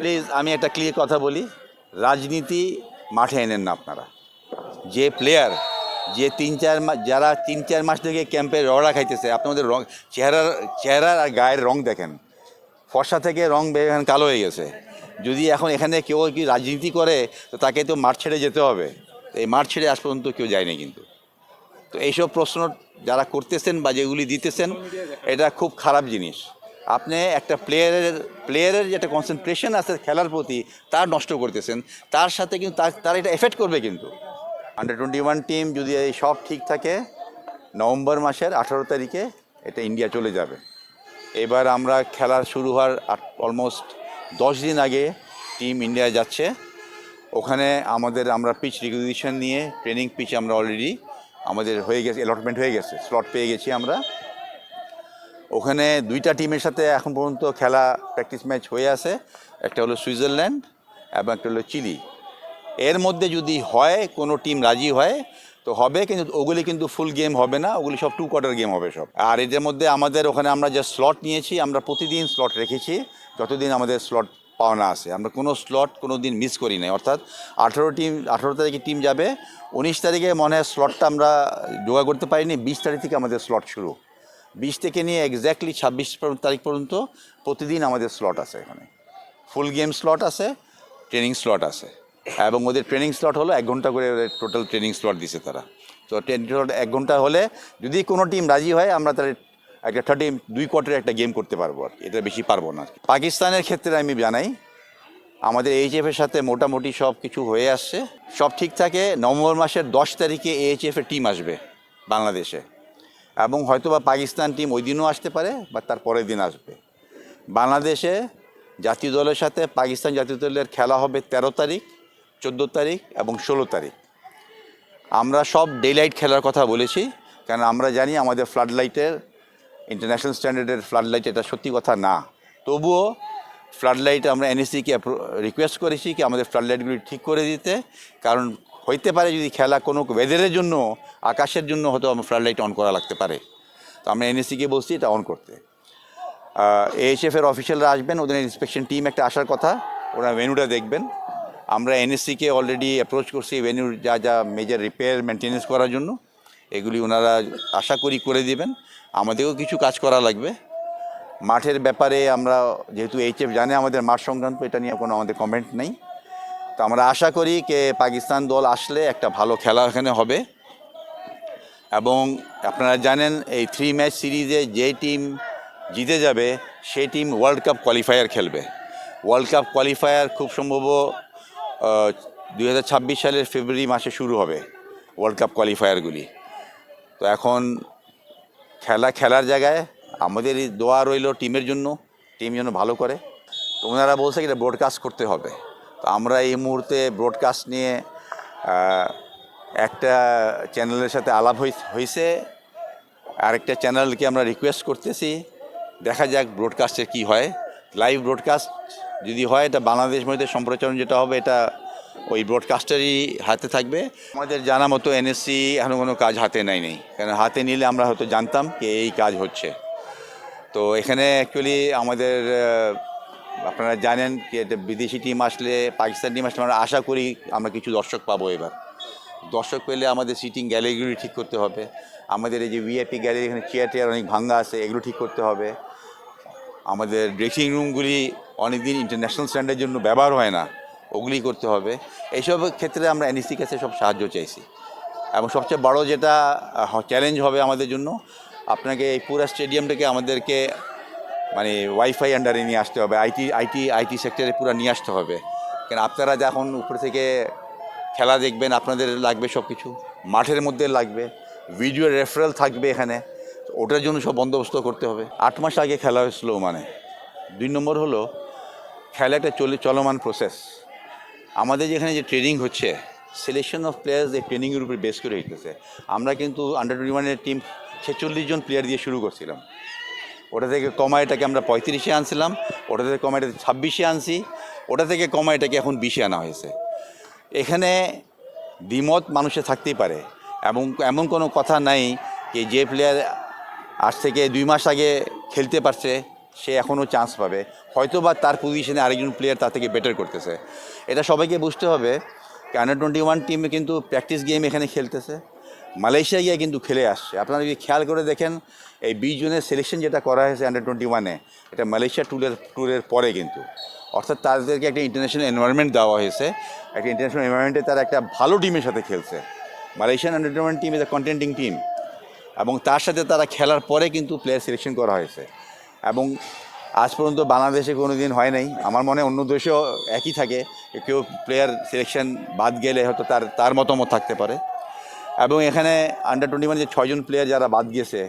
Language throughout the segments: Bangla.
প্লিজ আমি একটা ক্লিয়ার কথা বলি। রাজনীতি মাঠে এনেন না আপনারা। যে প্লেয়ার যে তিন চার মাস যারা তিন চার মাস থেকে ক্যাম্পে রড়া খাইতেছে আপনাদের রং চেহারার চেহারার আর গায়ের রং দেখেন। ফর্সা থেকে রং এখন কালো হয়ে গেছে। যদি এখন এখানে কেউ কি রাজনীতি করে তো তাকে তো মাঠ ছেড়ে যেতে হবে। এই মাঠ ছেড়ে আজ পর্যন্ত কেউ যায়নি কিন্তু। তো এইসব প্রশ্ন যারা করতেছেন বা যেগুলি দিতেছেন এটা খুব খারাপ জিনিস। আপনি একটা প্লেয়ারের প্লেয়ারের যেটা কনসেন্ট্রেশন আছে খেলার প্রতি তার নষ্ট করতেছেন। তার সাথে কিন্তু তার এটা এফেক্ট করবে কিন্তু। আন্ডার টোয়েন্টি ওয়ান টিম যদি এই সব ঠিক থাকে, নভেম্বর মাসের আঠারো তারিখে এটা ইন্ডিয়া চলে যাবে। এবার আমরা খেলা শুরু হওয়ার অলমোস্ট দশ দিন আগে টিম ইন্ডিয়া যাচ্ছে। ওখানে আমাদের আমরা পিচ রিকুইজিশন নিয়ে ট্রেনিং পিচ আমরা অলরেডি আমাদের হয়ে গেছে অ্যালটমেন্ট হয়ে গেছে স্লট পেয়ে গেছি আমরা। ওখানে দুইটা টিমের সাথে এখন পর্যন্ত খেলা প্র্যাকটিস ম্যাচ হয়ে আছে। একটা হলো সুইজারল্যান্ড এবং একটা হলো চিলি। এর মধ্যে যদি হয়, কোনো টিম রাজি হয়, তো হবে কিন্তু ওগুলি কিন্তু ফুল গেম হবে না, ওগুলি সব টু কোয়ার্টার গেম হবে সব। আর এদের মধ্যে আমাদের ওখানে আমরা যে স্লট নিয়েছি, আমরা প্রতিদিন স্লট রেখেছি, যতদিন আমাদের স্লট পাওনা আছে। আমরা কোনো স্লট কোনো দিন মিস করি নাই। অর্থাৎ আঠেরো টিম আঠেরো তারিখে টিম যাবে, উনিশ তারিখে মনে হয় স্লটটা আমরা জোগাড় করতে পারিনি, বিশ তারিখ থেকে আমাদের স্লট শুরু। বিশ থেকে নিয়ে এক্স্যাক্টলি ছাব্বিশ তারিখ পর্যন্ত প্রতিদিন আমাদের স্লট আছে এখানে। ফুল গেম স্লট আছে ট্রেনিং স্লট আছে। এবং ওদের ট্রেনিং স্লট হলো এক ঘণ্টা করে ওদের টোটাল ট্রেনিং স্লট দিছে তারা। তো ট্রেনিং স্লট এক ঘণ্টা হলে যদি কোনো টিম রাজি হয়, আমরা তাদের একটা থার্টি দুই কোয়ার্টারে একটা গেম করতে পারব আর। এটা বেশি পারব না পাকিস্তানের ক্ষেত্রে আমি জানাই, আমাদের এইচএফ এর সাথে মোটামুটি সব কিছু হয়ে আসছে। সব ঠিক থাকে, নভেম্বর মাসের দশ তারিখে এইচএফ এর টিম আসবে বাংলাদেশে। এবং হয়তো বা পাকিস্তান টিম ওই দিনও আসতে পারে, বা তার পরের দিন আসবে। বাংলাদেশে জাতীয় দলের সাথে পাকিস্তান জাতীয় দলের খেলা হবে তেরো তারিখ, চোদ্দ তারিখ এবং ষোলো তারিখ। আমরা সব ডে লাইট খেলার কথা বলেছি, কারণ আমরা জানি আমাদের ফ্লাড লাইটের ইন্টারন্যাশনাল স্ট্যান্ডার্ডের ফ্লাড লাইট এটা সত্যি কথা না। তবুও ফ্লাড লাইট আমরা এনএসিকে রিকোয়েস্ট করেছি কি আমাদের ফ্লাড লাইটগুলি ঠিক করে দিতে, কারণ হইতে পারে যদি খেলা কোনো ওয়েদারের জন্য, আকাশের জন্য হয়তো আমার ফ্লাড লাইট অন করা লাগতে পারে। তো আমরা এনএসিকে বলছি এটা অন করতে। এইচএফ এর অফিসিয়ালরা আসবেন, ওদের ইন্সপেকশন টিম একটা আসার কথা, ওরা ভেন্যুটা দেখবেন। আমরা এনএসসিকে অলরেডি অ্যাপ্রোচ করছি ভেন্যুর যা যা মেজর রিপেয়ার মেনটেনেন্স করার জন্য। এগুলি ওনারা আশা করি করে দিবেন। আমাদেরও কিছু কাজ করা লাগবে। মাঠের ব্যাপারে আমরা যেহেতু এইচএফ জানে আমাদের মাঠ সংক্রান্ত, এটা নিয়ে কোনো আমাদের কমেন্ট নেই। তো আমরা আশা করি যে পাকিস্তান দল আসলে একটা ভালো খেলা এখানে হবে। এবং আপনারা জানেন এই থ্রি ম্যাচ সিরিজে যে টিম জিতে যাবে সেই টিম ওয়ার্ল্ড কাপ কোয়ালিফায়ার খেলবে। ওয়ার্ল্ড কাপ কোয়ালিফায়ার খুব সম্ভব দুই হাজার ছাব্বিশ সালের ফেব্রুয়ারি মাসে শুরু হবে ওয়ার্ল্ড কাপ কোয়ালিফায়ারগুলি তো এখন খেলা খেলার জায়গায় আমাদের দোয়া রইল টিমের জন্য টিম যেন ভালো করে। তো ওনারা বলছে এটা ব্রডকাস্ট করতে হবে। তো আমরা এই মুহূর্তে ব্রডকাস্ট নিয়ে একটা চ্যানেলের সাথে আলাপ হয়েছে আরেকটা চ্যানেলকে আমরা রিকোয়েস্ট করতেছি। দেখা যাক ব্রডকাস্টের কি হয়। লাইভ ব্রডকাস্ট যদি হয়, এটা বাংলাদেশ মধ্যে সম্প্রচারণ যেটা হবে, এটা ওই ব্রডকাস্টারই হাতে থাকবে। আমাদের জানা মতো এনএসসি এখনও কোনো কাজ হাতে নেয় নেই কারণ হাতে নিলে আমরা হয়তো জানতাম যে এই কাজ হচ্ছে। তো এখানে অ্যাকচুয়ালি আমাদের আপনারা জানেন যে এটা বিদেশি টিম আসলে, পাকিস্তান টিম আসলে আমরা আশা করি আমরা কিছু দর্শক পাবো এবার। দর্শক পেলে আমাদের সিটিং গ্যালারিগুলি ঠিক করতে হবে। আমাদের এই যে ভিআইপি গ্যালারি, এখানে চেয়ার টেয়ার অনেক ভাঙ্গা আছে, এগুলো ঠিক করতে হবে। আমাদের ড্রেসিং রুমগুলি অনেকদিন ইন্টারন্যাশনাল স্ট্যান্ডার্ডের জন্য ব্যবহার হয় না, ওগুলি করতে হবে। এইসব ক্ষেত্রে আমরা এনএসসির কাছে সব সাহায্য চাইছি। এবং সবচেয়ে বড় যেটা চ্যালেঞ্জ হবে আমাদের জন্য, আপনাকে এই পুরো স্টেডিয়ামটাকে আমাদেরকে মানে ওয়াইফাই আন্ডারে নিয়ে আসতে হবে আইটি আইটি আইটি সেক্টরে পুরো নিয়ে আসতে হবে। কেন আপনারা যখন উপরে থেকে খেলা দেখবেন, আপনাদের লাগবে সব কিছু মাঠের মধ্যে লাগবে ভিডিও রেফারেল থাকবে এখানে, ওটার জন্য সব বন্দোবস্ত করতে হবে। আট মাস আগে খেলা হয়েছিল মানে দুই নম্বর হলো খেলা একটা চলে, চলমান প্রসেস আমাদের যেখানে যে ট্রেনিং হচ্ছে সিলেকশন অফ প্লেয়ার্স এই ট্রেনিংয়ের উপর বেস করে হইতেছে। আমরা কিন্তু আন্ডার টোয়েন্টি ওয়ানের টিম ছেচল্লিশ জন প্লেয়ার দিয়ে শুরু করছিলাম। ওটা থেকে কমায় এটাকে আমরা পঁয়ত্রিশে আনছিলাম, ওটা থেকে কমায় এটাকে ছাব্বিশে আনছি, ওটা থেকে কমায় এটাকে এখন বিশে আনা হয়েছে। এখানে দ্বিমত মানুষে থাকতেই পারে, এবং এমন কোনো কথা নাই যে যে প্লেয়ার আজ থেকে দুই মাস আগে খেলতে পারছে, সে এখনও চান্স পাবে। হয়তো বা তার পজিশনে আরেকজন প্লেয়ার তার থেকে বেটার করতেছে। এটা সবাইকে বুঝতে হবে আন্ডার টোয়েন্টি ওয়ান টিমে কিন্তু প্র্যাকটিস গেম এখানে খেলতেছে। মালয়েশিয়া গিয়ে কিন্তু খেলে আসছে। আপনারা যদি খেয়াল করে দেখেন, এই বিশ জনের সিলেকশন যেটা করা হয়েছে আন্ডার টোয়েন্টি ওয়ানে এটা মালয়েশিয়া ট্যুরের ট্যুরের পরে কিন্তু। অর্থাৎ তাদেরকে একটা ইন্টারন্যাশনাল এনভায়রনমেন্ট দেওয়া হয়েছে। একটা ইন্টারন্যাশনাল এনভায়রনমেন্টে তারা একটা ভালো টিমের সাথে খেলছে। Malaysian under twenty team is a contending team এবং তার সাথে তারা খেলার পরে কিন্তু প্লেয়ার সিলেকশন করা হয়েছে। এবং আজ পর্যন্ত বাংলাদেশে কোনো দিন হয় নাই। আমার মনে অন্য দেশেও একই থাকে। কেউ প্লেয়ার সিলেকশন বাদ গেলে হয়তো তার তার মতামত থাকতে পারে। এবং এখানে আন্ডার টোয়েন্টি ওয়ান যে ছয়জন প্লেয়ার যারা বাদ গিয়েছে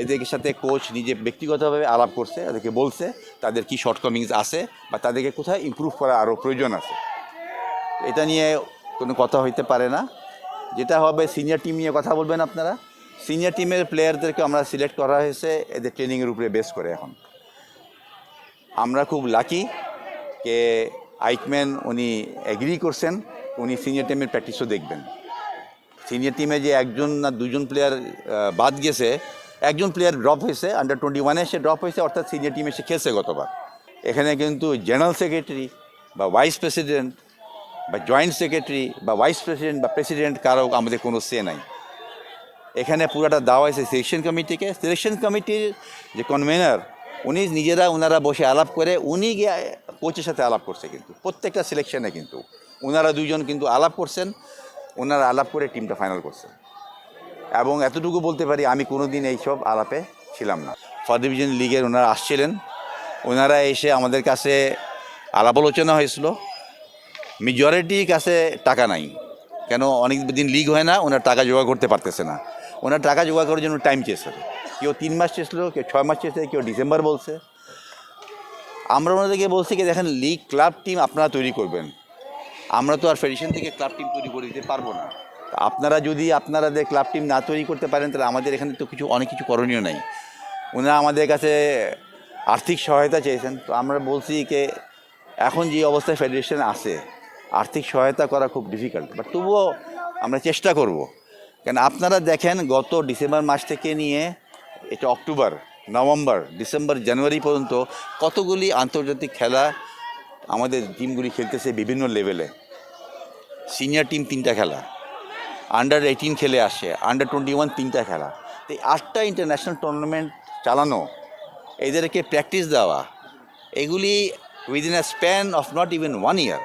এদের সাথে কোচ নিজে ব্যক্তিগতভাবে আলাপ করছে তাদেরকে বলছে তাদের কি শর্টকামিংস আছে বা তাদেরকে কোথায় ইমপ্রুভ করা আরও প্রয়োজন আছে। এটা নিয়ে কোনো কথা হইতে পারে না। যেটা হবে সিনিয়র টিম নিয়ে কথা বলবেন আপনারা। সিনিয়র টিমের প্লেয়ারদেরকে আমরা সিলেক্ট করা হয়েছে, এদের ট্রেনিংয়ের উপরে বেস করে এখন। আমরা খুব লাকি কে আইকম্যান উনি এগ্রি করছেন, উনি সিনিয়র টিমের প্র্যাকটিসও দেখবেন। সিনিয়র টিমে যে একজন না দুজন প্লেয়ার বাদ গেছে, একজন প্লেয়ার ড্রপ হয়েছে আন্ডার টোয়েন্টি ওয়ানে সে ড্রপ হয়েছে, অর্থাৎ সিনিয়র টিমে সে খেলছে গতবার। এখানে কিন্তু জেনারেল সেক্রেটারি বা ভাইস প্রেসিডেন্ট বা জয়েন্ট সেক্রেটারি বা ভাইস প্রেসিডেন্ট বা প্রেসিডেন্ট কারও আমাদের কোনো সে নাই। এখানে পুরাটা দেওয়া হয়েছে সিলেকশন কমিটিকে সিলেকশন কমিটির যে কনভেনার উনি নিজেরা ওনারা বসে আলাপ করে, উনি গিয়ে কোচের সাথে আলাপ করছে কিন্তু। প্রত্যেকটা সিলেকশনে কিন্তু। ওনারা দুজন কিন্তু আলাপ করছেন। ওনারা আলাপ করে টিমটা ফাইনাল করছে। এবং এতটুকু বলতে পারি, আমি কোনো দিন এইসব আলাপে ছিলাম না। ফার্স্ট ডিভিশন লিগের ওনারা আসছিলেন। ওনারা এসে আমাদের কাছে আলাপ আলোচনা হয়েছিল মেজরিটির কাছে টাকা নাই। কেন? অনেক দিন লিগ হয় না, ওনার টাকা জোগাড় করতে পারতেছে না। ওনার টাকা জোগাড় করার জন্য টাইম চেয়েছে কেউ তিন মাস চেয়েছিল, কেউ ছয় মাস চেয়েছে, কেউ ডিসেম্বর বলছে। আমরা ওনাদেরকে বলছি কি, দেখেন লিগ ক্লাব টিম আপনারা তৈরি করবেন। আমরা তো আর ফেডারেশন থেকে ক্লাব টিম তৈরি করে দিতে পারব না। আপনারা যদি আপনারাদের ক্লাব টিম না তৈরি করতে পারেন, তাহলে আমাদের এখানে তো কিছু, অনেক কিছু করণীয় নাই। ওনারা আমাদের কাছে আর্থিক সহায়তা চেয়েছেন। তো আমরা বলছি যে, এখন যে অবস্থায় ফেডারেশন আছে, আর্থিক সহায়তা করা খুব ডিফিকাল্ট বাট তবুও আমরা চেষ্টা করব। কেন, আপনারা দেখেন গত ডিসেম্বর মাস থেকে নিয়ে, এটা অক্টোবর, নভেম্বর, ডিসেম্বর, জানুয়ারি পর্যন্ত কতগুলি আন্তর্জাতিক খেলা আমাদের টিমগুলি খেলতেছে বিভিন্ন লেভেলে সিনিয়র টিম তিনটা খেলা। আন্ডার এইটিন খেলে আসে আন্ডার টোয়েন্টি ওয়ান তিনটা খেলা। তো এই আটটা ইন্টারন্যাশনাল টুর্নামেন্ট চালানো, এদেরকে প্র্যাকটিস দেওয়া, এগুলি within a span of not even one year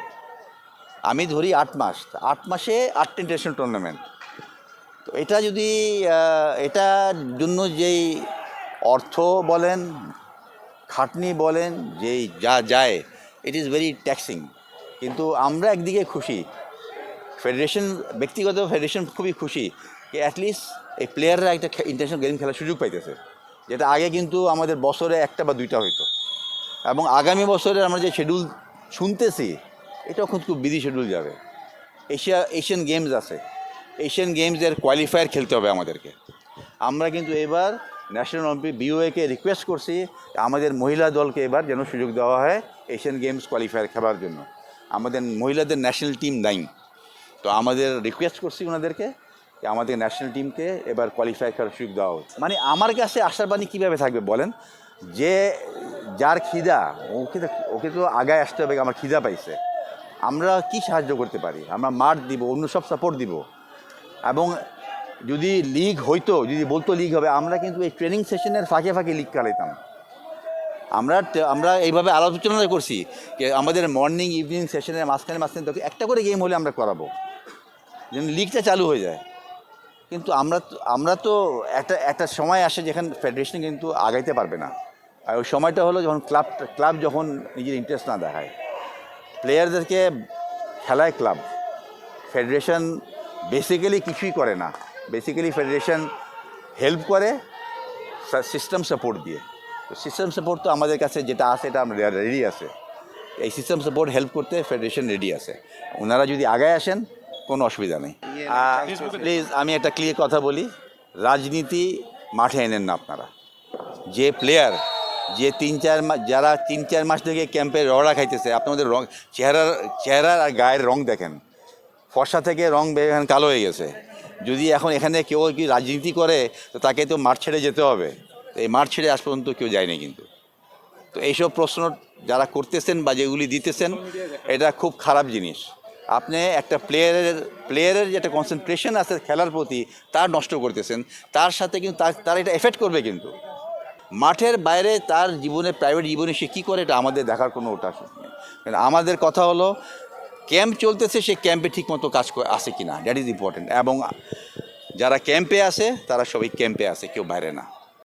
আমি ধরি আট মাস আট মাসে আটটা ইন্টারন্যাশনাল টুর্নামেন্ট তো এটা যদি এটার জন্য যেই অর্থ বলেন, খাটনি বলেন, যেই যা যায় ইট ইজ ভেরি ট্যাক্সিং কিন্তু আমরা একদিকে খুশি ফেডারেশন ব্যক্তিগত ফেডারেশন খুবই খুশি যে অ্যাটলিস্ট এই প্লেয়াররা একটা ইন্টারন্যাশনাল গেম খেলার সুযোগ পাইতেছে। যেটা আগে কিন্তু আমাদের বছরে একটা বা দুইটা হইতো। এবং আগামী বছরে আমরা যে শিডিউল শুনতেছি, এটাও খুব খুব বিধি শিডিউল যাবে। এশিয়া এশিয়ান গেমস আছে। এশিয়ান গেমসের কোয়ালিফায়ার খেলতে হবে আমাদেরকে। আমরা কিন্তু এবার ন্যাশনাল অলিম্পিক বিওএকে রিকোয়েস্ট করছি আমাদের মহিলা দলকে এবার যেন সুযোগ দেওয়া হয় এশিয়ান গেমস কোয়ালিফায়ার খেলার জন্য। আমাদের মহিলাদের ন্যাশনাল টিম নাই তো আমাদের রিকোয়েস্ট করছি ওনাদেরকে আমাদের ন্যাশনাল টিমকে এবার কোয়ালিফাই করার সুযোগ দেওয়া হোক। মানে আমার কাছে আশার বাণী কীভাবে থাকবে বলেন? যে যার খিদা, ওকে ওকে তো আগায় আসতে হবে, আমার খিদা পাইছে। আমরা কি সাহায্য করতে পারি? আমরা মাঠ দিব, অন্য সব সাপোর্ট দিব। এবং যদি লিগ হইতো, যদি বলতো লিগ হবে, আমরা কিন্তু এই ট্রেনিং সেশনের ফাঁকে ফাঁকে লিগ চালাইতাম আমরা আমরা এইভাবে আলোচনা করছি যে আমাদের মর্নিং ইভিনিং সেশনের মাঝখানে মাঝখানে একটা করে গেম হলে আমরা করাবো। যেন লিগটা চালু হয়ে যায়। কিন্তু আমরা আমরা তো একটা একটা সময় আসে যেখানে ফেডারেশন কিন্তু আগাইতে পারবে না। আর ওই সময়টা হলো যখন ক্লাব ক্লাব যখন নিজের ইন্টারেস্ট না দেখায়। প্লেয়ারদেরকে খেলায় ক্লাব ফেডারেশন বেসিক্যালি কিছুই করে না। বেসিক্যালি ফেডারেশন হেল্প করে সিস্টেম সাপোর্ট দিয়ে। তো সিস্টেম সাপোর্ট তো আমাদের কাছে যেটা আছে, এটা আমরা রেডি আছে। এই সিস্টেম সাপোর্ট হেল্প করতে ফেডারেশন রেডি আছে। ওনারা যদি আগায় আসেন কোনো অসুবিধা নেই। প্লিজ আমি একটা ক্লিয়ার কথা বলি। রাজনীতি মাঠে এনেন না আপনারা। যে প্লেয়ার যে তিন চার মাস যারা তিন চার মাস থেকে ক্যাম্পে রড়া খাইতেছে আপনাদের রং চেহারার চেহারার আর গায়ের রং দেখেন। ফর্সা থেকে রং এখন কালো হয়ে গেছে। যদি এখন এখানে কেউ কি রাজনীতি করে তো তাকে তো মাঠ ছেড়ে যেতে হবে। তো এই মাঠ ছেড়ে আজ পর্যন্ত কেউ যায়নি কিন্তু। তো এইসব প্রশ্ন যারা করতেছেন বা যেগুলি দিতেছেন এটা খুব খারাপ জিনিস। আপনি একটা প্লেয়ারের প্লেয়ারের যেটা কনসেন্ট্রেশন আছে খেলার প্রতি তার নষ্ট করতেছেন। তার সাথে কিন্তু তার এটা এফেক্ট করবে কিন্তু। মাঠের বাইরে তার জীবনে প্রাইভেট জীবনে সে কী করে, এটা আমাদের দেখার কোনো ওটা আমাদের কথা হলো ক্যাম্প চলতেছে, সে ক্যাম্পে ঠিকমতো কাজ আসে কি না দ্যাট ইজ ইম্পর্টেন্ট এবং যারা ক্যাম্পে আসে তারা সবাই ক্যাম্পে আসে কেউ বাইরে না।